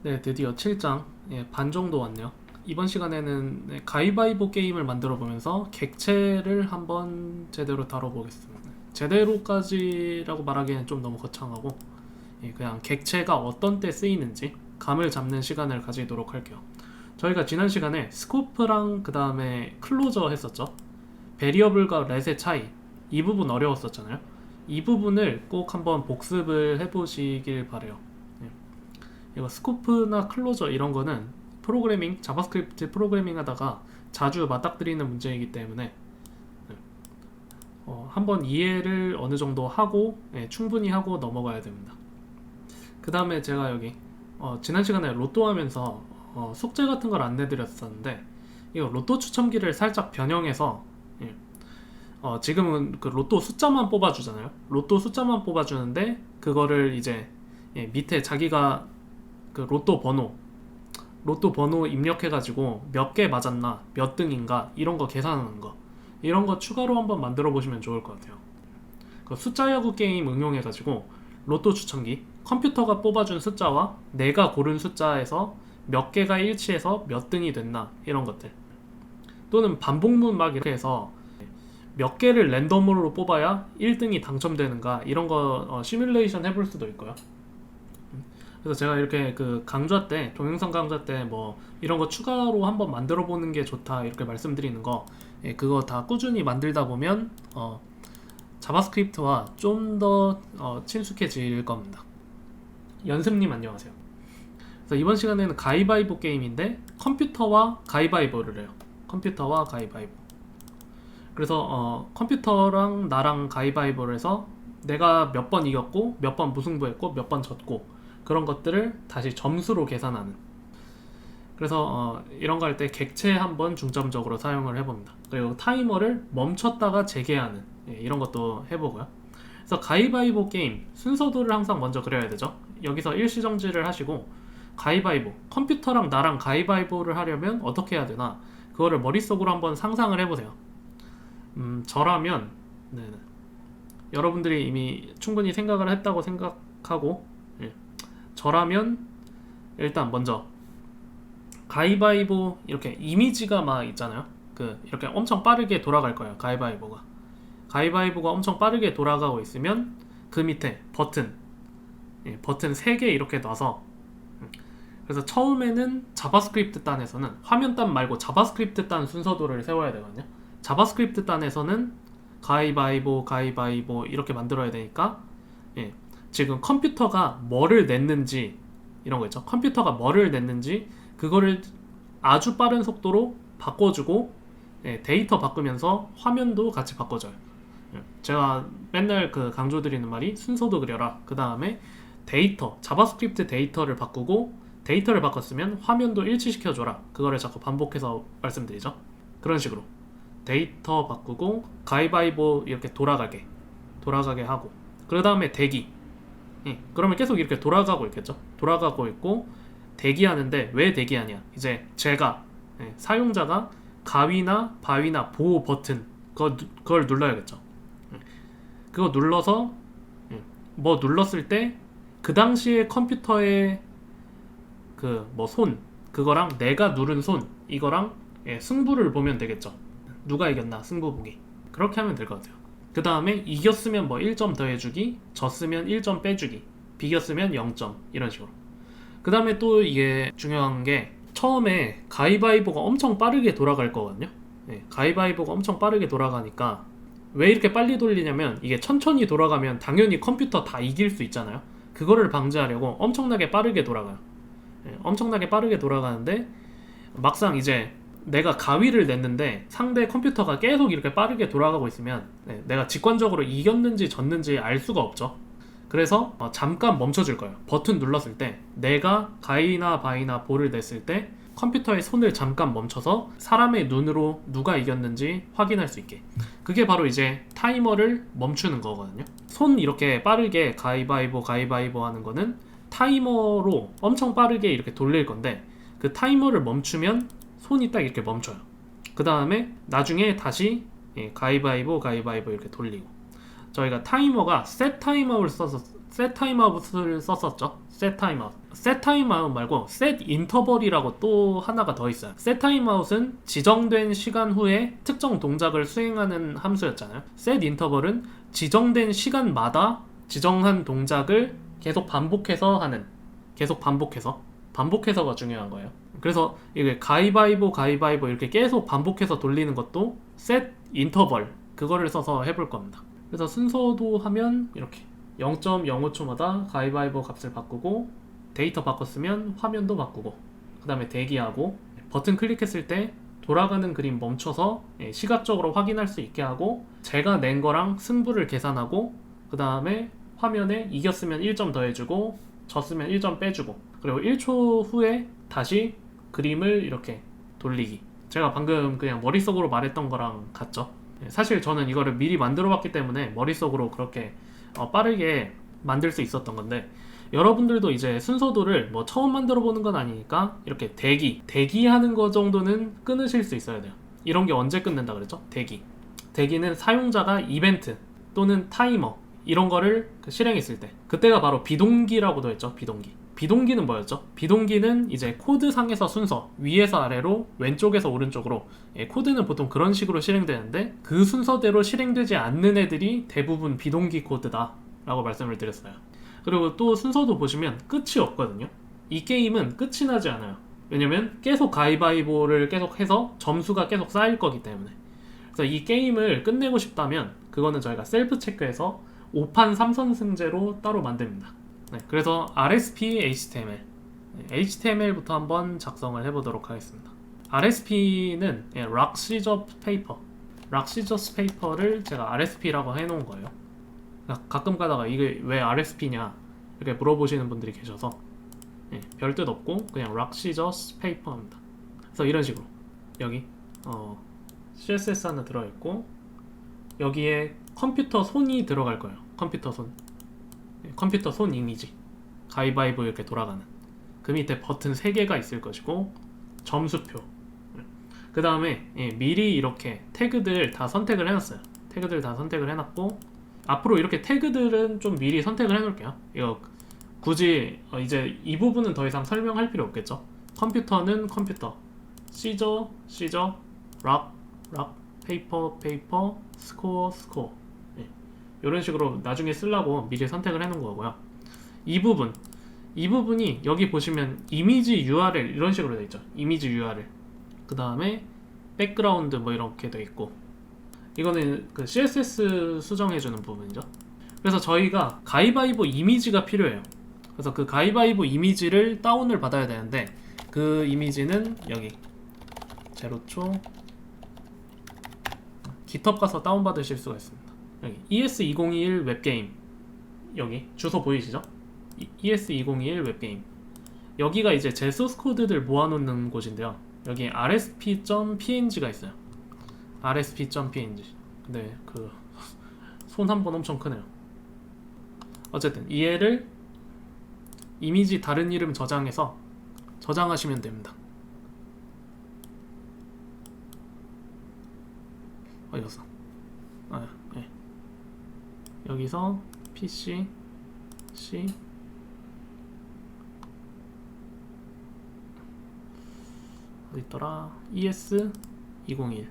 네, 드디어 7장 예, 반 정도 왔네요. 이번 시간에는 네, 가위바위보 게임을 만들어 보면서 객체를 한번 제대로 다뤄보겠습니다. 제대로까지라고 말하기에는 좀 너무 거창하고 예, 그냥 객체가 어떤 때 쓰이는지 감을 잡는 시간을 가지도록 할게요. 저희가 지난 시간에 스코프랑 그 다음에 클로저 했었죠. 베리어블과 렛의 차이 이 부분 어려웠었잖아요. 이 부분을 꼭 한번 복습을 해보시길 바래요. 예. 이거 스코프나 클로저 이런 거는 프로그래밍 자바스크립트 프로그래밍 하다가 자주 맞닥뜨리는 문제이기 때문에 네. 어, 한번 이해를 어느 정도 하고 예, 충분히 하고 넘어가야 됩니다. 그 다음에 제가 여기 어, 지난 시간에 로또 하면서 어, 숙제 같은 걸 안내드렸었는데 이거 로또 추첨기를 살짝 변형해서 예. 어, 지금은 그 로또 숫자만 뽑아주잖아요. 로또 숫자만 뽑아주는데 그거를 이제 예, 밑에 자기가 그 로또 번호 로또 번호 입력해가지고 몇 개 맞았나 몇 등인가 이런 거 계산하는 거 이런 거 추가로 한번 만들어 보시면 좋을 것 같아요. 그 숫자 야구 게임 응용해가지고 로또 추첨기 컴퓨터가 뽑아준 숫자와 내가 고른 숫자에서 몇 개가 일치해서 몇 등이 됐나 이런 것들 또는 반복문 막 이렇게 해서 몇 개를 랜덤으로 뽑아야 1등이 당첨되는가 이런 거 어, 시뮬레이션 해볼 수도 있고요. 그래서 제가 이렇게 그 강좌 때 동영상 강좌 때 뭐 이런 거 추가로 한번 만들어 보는 게 좋다 이렇게 말씀드리는 거 예, 그거 다 꾸준히 만들다 보면 어, 자바스크립트와 좀더 어, 친숙해질 겁니다. 연습님 안녕하세요. 그래서 이번 시간에는 가위바위보 게임인데 컴퓨터와 가위바위보를 해요. 컴퓨터와 가위바위보. 그래서 어, 컴퓨터랑 나랑 가위바위보를 해서 내가 몇 번 이겼고 몇 번 무승부했고 몇 번 졌고 그런 것들을 다시 점수로 계산하는 그래서 어, 이런 거 할 때 객체 한번 중점적으로 사용을 해봅니다 그리고 타이머를 멈췄다가 재개하는 예, 이런 것도 해보고요 그래서 가위바위보 게임 순서도를 항상 먼저 그려야 되죠 여기서 일시정지를 하시고 가위바위보 컴퓨터랑 나랑 가위바위보를 하려면 어떻게 해야 되나 그거를 머릿속으로 한번 상상을 해보세요 음, 저라면 네네. 여러분들이 이미 충분히 생각을 했다고 생각하고 예. 저라면 일단 먼저 가위바위보 이렇게 이미지가 막 있잖아요. 그 이렇게 엄청 빠르게 돌아갈 거예요. 가위바위보가 가위바위보가 엄청 빠르게 돌아가고 있으면 그 밑에 버튼 예, 버튼 3개 이렇게 놔서 음. 그래서 처음에는 자바스크립트 단에서는 화면 단 말고 자바스크립트 단 순서도를 세워야 되거든요. 자바스크립트 단에서는 가위바위보 가위바위보 이렇게 만들어야 되니까 예, 지금 컴퓨터가 뭐를 냈는지 이런 거 있죠. 컴퓨터가 뭐를 냈는지 그거를 아주 빠른 속도로 바꿔주고 예, 데이터 바꾸면서 화면도 같이 바꿔줘요. 예, 제가 맨날 그 강조드리는 말이 순서도 그려라. 그 다음에 데이터 자바스크립트 데이터를 바꾸고 데이터를 바꿨으면 화면도 일치시켜줘라. 그거를 자꾸 반복해서 말씀드리죠. 그런 식으로 데이터 바꾸고 가위바위보 이렇게 돌아가게 돌아가게 하고 그 다음에 대기 예, 그러면 계속 이렇게 돌아가고 있겠죠? 돌아가고 있고 대기하는데 왜 대기하냐? 이제 제가 예, 사용자가 가위나 바위나 보호 버튼 누- 그걸 눌러야겠죠. 예, 그거 눌러서 예, 뭐 눌렀을 때 그 당시에 컴퓨터의 그 뭐 손 그거랑 내가 누른 손 이거랑 예, 승부를 보면 되겠죠. 누가 이겼나? 승부 보기 그렇게 하면 될 것 같아요 그 다음에 이겼으면 뭐 1점 더 해주기 졌으면 1점 빼주기 비겼으면 0점 이런 식으로. 그 다음에 또 이게 중요한 게 처음에 가위바위보가 엄청 빠르게 돌아갈 거거든요. 예, 가위바위보가 엄청 빠르게 돌아가니까 왜 이렇게 빨리 돌리냐면 이게 천천히 돌아가면 당연히 컴퓨터 다 이길 수 있잖아요. 그거를 방지하려고 엄청나게 빠르게 돌아가요. 예, 엄청나게 빠르게 돌아가는데 막상 이제 내가 가위를 냈는데 상대 컴퓨터가 계속 이렇게 빠르게 돌아가고 있으면 네, 내가 직관적으로 이겼는지 졌는지 알 수가 없죠. 그래서 어, 잠깐 멈춰줄 거예요. 버튼 눌렀을 때 내가 가위나 바위나 볼을 냈을 때 컴퓨터의 손을 잠깐 멈춰서 사람의 눈으로 누가 이겼는지 확인할 수 있게. 그게 바로 이제 타이머를 멈추는 거거든요. 손 이렇게 빠르게 가위바위보 가위바위보 하는 거는 타이머로 엄청 빠르게 이렇게 돌릴 건데 그 타이머를 멈추면 손이 딱 이렇게 멈춰요. 그 다음에 나중에 다시 예, 가위바위보 가위바위보 이렇게 돌리고 저희가 타이머가 셋 타이머를 써서 set timeout을 썼었죠. set timeout. set timeout 말고 set interval이라고 또 하나가 더 있어요. set timeout은 지정된 시간 후에 특정 동작을 수행하는 함수였잖아요. set interval은 지정된 시간마다 지정한 동작을 계속 반복해서 하는 계속 반복해서 반복해서가 중요한 거예요. 그래서 이게 가위바위보 가위바위보 이렇게 계속 반복해서 돌리는 것도 set interval 그거를 써서 해볼 겁니다. 그래서 순서도 하면 이렇게 0.05초마다 가위바위보 값을 바꾸고 데이터 바꿨으면 화면도 바꾸고 그 다음에 대기하고 버튼 클릭했을 때 돌아가는 그림 멈춰서 예, 시각적으로 확인할 수 있게 하고 제가 낸 거랑 승부를 계산하고 그 다음에 화면에 이겼으면 1점 더해주고 졌으면 1점 빼주고 그리고 1초 후에 다시 그림을 이렇게 돌리기. 제가 방금 그냥 머릿속으로 말했던 거랑 같죠? 예, 사실 저는 이거를 미리 만들어 봤기 때문에 머릿속으로 그렇게 어, 빠르게 만들 수 있었던 건데 여러분들도 이제 순서도를 뭐 처음 만들어 보는 건 아니니까 이렇게 대기 대기하는 거 정도는 끊으실 수 있어야 돼요. 이런 게 언제 끊는다 그랬죠? 대기. 대기는 사용자가 이벤트 또는 타이머 이런 거를 그 실행했을 때. 그때가 바로 비동기라고도 했죠 비동기 비동기는 뭐였죠? 비동기는 이제 코드상에서 순서 위에서 아래로 왼쪽에서 오른쪽으로. 예, 코드는 보통 그런 식으로 실행되는데 그 순서대로 실행되지 않는 애들이 대부분 비동기 코드다 라고 말씀을 드렸어요. 그리고 또 순서도 보시면 끝이 없거든요. 이 게임은 끝이 나지 않아요. 왜냐면 계속 가위바위보를 계속 해서 점수가 계속 쌓일 거기 때문에. 그래서 이 게임을 끝내고 싶다면 그거는 저희가 셀프 체크해서 5판 3선승제로 따로 만듭니다 네, 그래서 RSP HTML 네, HTML부터 한번 작성을 해보도록 하겠습니다. RSP는 예, Paper. Rock Scissors Paper를 제가 RSP라고 해놓은 거예요. 가- 가끔 가다가 이게 왜 RSP냐 이렇게 물어보시는 분들이 계셔서 예, 별뜻 없고 그냥 Scissors Paper입니다. 그래서 이런 식으로 여기 어, CSS 하나 들어있고 여기에 컴퓨터 손이 들어갈 거예요. 컴퓨터 손. 예, 컴퓨터 손 이미지 가위바위보 이렇게 돌아가는. 그 밑에 버튼 3개가 있을 것이고 점수표. 그 다음에 미리 이렇게 태그들 다 선택을 해놨어요. 태그들 다 선택을 해놨고 앞으로 이렇게 태그들은 좀 미리 선택을 해놓을게요. 이거 굳이 어, 이제 이 부분은 더 이상 설명할 필요 없겠죠? 컴퓨터는 컴퓨터. 시저 시저 락 락 페이퍼 페이퍼 스코어 스코어 이런 식으로 나중에 쓰려고 미리 선택을 해놓은 거고요. 이 부분, 이 부분이 여기 보시면 이미지 URL 이런 식으로 돼 있죠. 이미지 URL. 그 다음에 백그라운드 뭐 이렇게 돼 있고 이거는 그 CSS 수정해주는 부분이죠. 그래서 저희가 가위바위보 이미지가 필요해요. 그래서 그 가위바위보 이미지를 다운을 받아야 되는데 그 이미지는 여기 제로초 깃허브 가서 다운 받으실 수가 있습니다. 여기. ES2021 웹게임. 여기. 주소 보이시죠? 이- ES2021 웹게임. 여기가 이제 제 소스 코드들 모아놓는 곳인데요. 여기 rsp.png가 있어요. Rsp.png 근데 그 손 한 번 엄청 크네요. 어쨌든 이 애를 이미지 다른 이름 저장해서 저장하시면 됩니다. 어디갔어? 아, 예. 여기서 PC C 어디 있더라? ES 201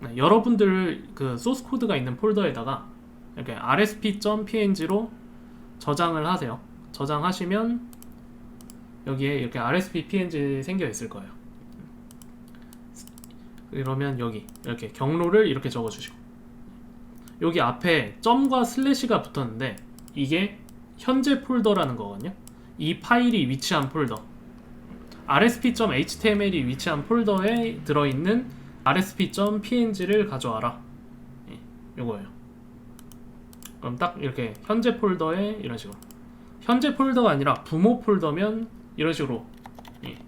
네, 여러분들 그 소스 코드가 있는 폴더에다가 이렇게 rsp.png로 저장을 하세요. 저장하시면 여기에 이렇게 rsp png 생겨 있을 거예요. 그러면 여기 이렇게 경로를 이렇게 적어 주시고 여기 앞에 점과 슬래시가 붙었는데 이게 현재 폴더라는 거거든요. 이 파일이 위치한 폴더 rsp.html이 위치한 폴더에 들어있는 rsp.png를 가져와라. 예, 요거예요. 그럼 딱 이렇게 현재 폴더에 이런 식으로 현재 폴더가 아니라 부모 폴더면 이런 식으로 예,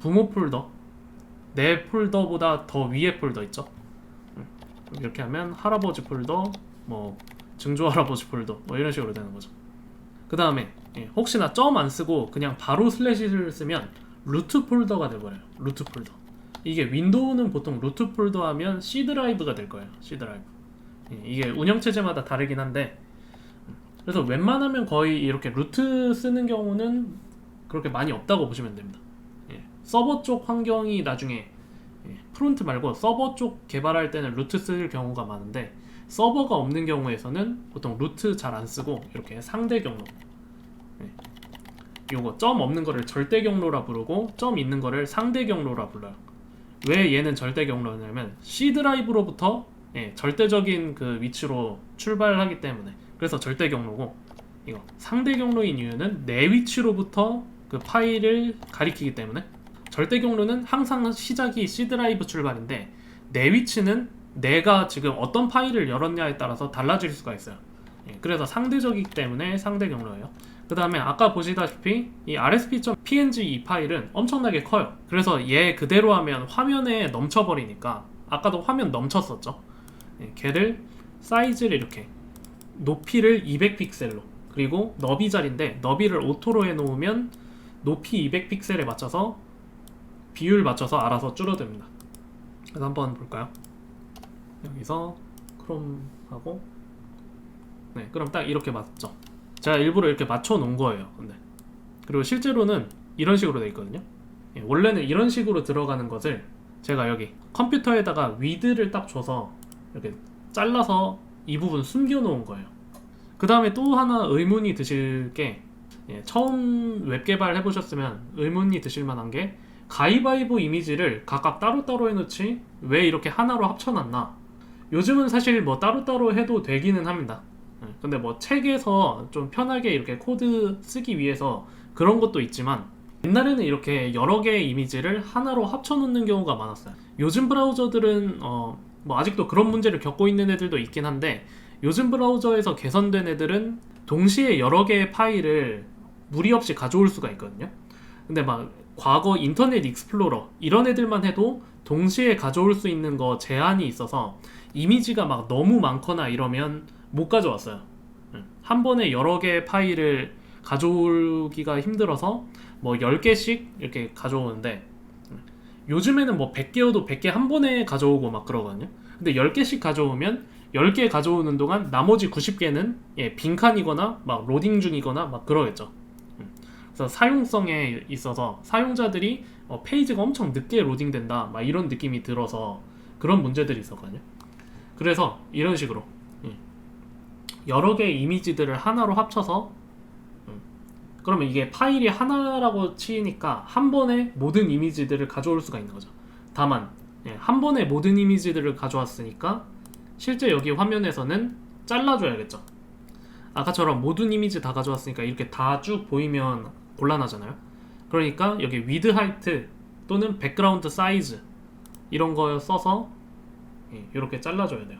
부모 폴더 내 폴더보다 더 위에 폴더 있죠. 음, 이렇게 하면 할아버지 폴더, 뭐 증조 할아버지 폴더, 뭐 이런 식으로 되는 거죠. 그 다음에 혹시나 점 안 쓰고 그냥 바로 슬래시를 쓰면 루트 폴더가 돼버려요. 루트 폴더. 이게 윈도우는 보통 루트 폴더 하면 C 드라이브가 될 거예요. C 드라이브. 예, 이게 운영 체제마다 다르긴 한데 음, 그래서 웬만하면 거의 이렇게 루트 쓰는 경우는 그렇게 많이 없다고 보시면 됩니다. 예, 서버 쪽 환경이 나중에 예, 프론트 말고 서버 쪽 개발할 때는 루트 쓸 경우가 많은데 서버가 없는 경우에서는 보통 루트 잘 안 쓰고 이렇게 상대 경로. 예, 요거 점 없는 거를 절대 경로라 부르고 점 있는 거를 상대 경로라 불러요. 왜 얘는 절대 경로냐면 C 드라이브로부터 예, 절대적인 그 위치로 출발하기 때문에. 그래서 절대 경로고 이거 상대 경로인 이유는 내 위치로부터 그 파일을 가리키기 때문에 절대 경로는 항상 시작이 C 드라이브 출발인데 내 위치는 내가 지금 어떤 파일을 열었냐에 따라서 달라질 수가 있어요. 예, 그래서 상대적이기 때문에 상대 경로예요. 그 다음에 아까 보시다시피 이 rsp.png 이 파일은 엄청나게 커요. 그래서 얘 그대로 하면 화면에 넘쳐버리니까 아까도 화면 넘쳤었죠. 예, 걔를 사이즈를 이렇게 높이를 200픽셀로 그리고 너비 자리인데 너비를 오토로 해놓으면 높이 200픽셀에 맞춰서 비율 맞춰서 알아서 줄어듭니다. 그래서 한번 볼까요? 여기서 크롬하고 네 그럼 딱 이렇게 맞죠. 제가 일부러 이렇게 맞춰 놓은 거예요. 근데 그리고 실제로는 이런 식으로 돼 있거든요. 예, 원래는 이런 식으로 들어가는 것을 제가 여기 컴퓨터에다가 위드를 딱 줘서 이렇게 잘라서 이 부분 숨겨 놓은 거예요. 그 다음에 또 하나 의문이 드실 게 예, 처음 웹 개발 해보셨으면 의문이 드실 만한 게 가위바위보 이미지를 각각 따로따로 해놓지 왜 이렇게 하나로 합쳐놨나? 요즘은 사실 뭐 따로따로 해도 되기는 합니다. 예, 근데 뭐 책에서 좀 편하게 이렇게 코드 쓰기 위해서 그런 것도 있지만 옛날에는 이렇게 여러 개의 이미지를 하나로 합쳐놓는 경우가 많았어요. 요즘 브라우저들은 어, 뭐 아직도 그런 문제를 겪고 있는 애들도 있긴 한데 요즘 브라우저에서 개선된 애들은 동시에 여러 개의 파일을 무리 없이 가져올 수가 있거든요. 근데 막 과거 인터넷 익스플로러 이런 애들만 해도 동시에 가져올 수 있는 거 제한이 있어서 이미지가 막 너무 많거나 이러면 못 가져왔어요. 응. 한 번에 여러 개의 파일을 가져오기가 힘들어서 뭐 10개씩 이렇게 가져오는데 응. 요즘에는 뭐 100개여도 100개 한 번에 가져오고 막 그러거든요. 근데 10개씩 가져오면 10개 가져오는 동안 나머지 90개는 예, 빈칸이거나 막 로딩 중이거나 막 그러겠죠. 음. 그래서 사용성에 있어서 사용자들이 어, 페이지가 엄청 늦게 로딩된다 막 이런 느낌이 들어서 그런 문제들이 있었거든요. 그래서 이런 식으로 예. 여러 개의 이미지들을 하나로 합쳐서 음. 그러면 이게 파일이 하나라고 치니까 한 번에 모든 이미지들을 가져올 수가 있는 거죠. 다만 예, 한 번에 모든 이미지들을 가져왔으니까 실제 여기 화면에서는 잘라줘야겠죠. 아까처럼 모든 이미지 다 가져왔으니까 이렇게 다 쭉 보이면 곤란하잖아요. 그러니까 여기 위드 하이트 또는 백그라운드 사이즈 이런 거 써서 예, 이렇게 잘라줘야 돼요.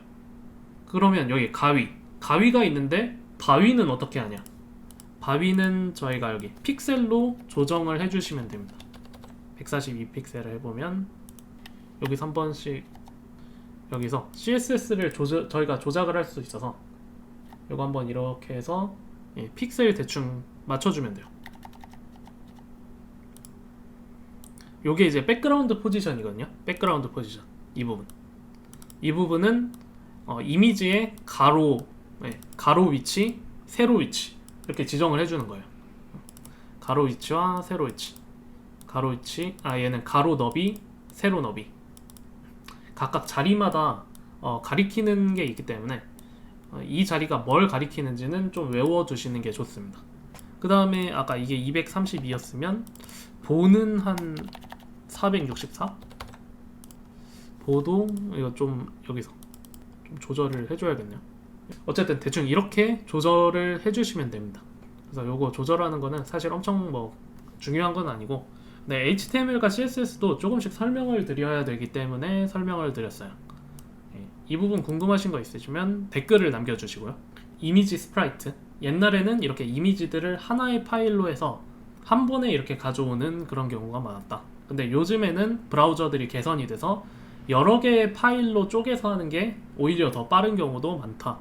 그러면 여기 가위 가위가 있는데 바위는 어떻게 하냐? 바위는 저희가 여기 픽셀로 조정을 해주시면 됩니다. 142 픽셀을 해보면 여기서 한 번씩 여기서 CSS를 조절, 저희가 조작을 할 수 있어서 이거 한번 이렇게 해서 예, 픽셀 대충 맞춰주면 돼요. 요게 이제 백그라운드 포지션이거든요. 백그라운드 포지션 이 부분. 이 부분은 어, 이미지의 가로, 예, 가로 위치, 세로 위치 이렇게 지정을 해주는 거예요. 가로 위치와 세로 위치. 가로 위치, 아 얘는 가로 너비, 세로 너비. 각각 자리마다 어, 가리키는 게 있기 때문에 어, 이 자리가 뭘 가리키는지는 좀 외워두시는 게 좋습니다. 그 다음에 아까 이게 232였으면 보는 한 464? 보도 이거 좀 여기서 좀 조절을 해줘야겠네요. 어쨌든 대충 이렇게 조절을 해주시면 됩니다. 그래서 요거 조절하는 거는 사실 엄청 뭐 중요한 건 아니고 네, HTML과 CSS도 조금씩 설명을 드려야 되기 때문에 설명을 드렸어요. 예, 이 부분 궁금하신 거 있으시면 댓글을 남겨주시고요. 이미지 스프라이트. 옛날에는 이렇게 이미지들을 하나의 파일로 해서 한 번에 이렇게 가져오는 그런 경우가 많았다. 근데 요즘에는 브라우저들이 개선이 돼서 여러 개의 파일로 쪼개서 하는 게 오히려 더 빠른 경우도 많다.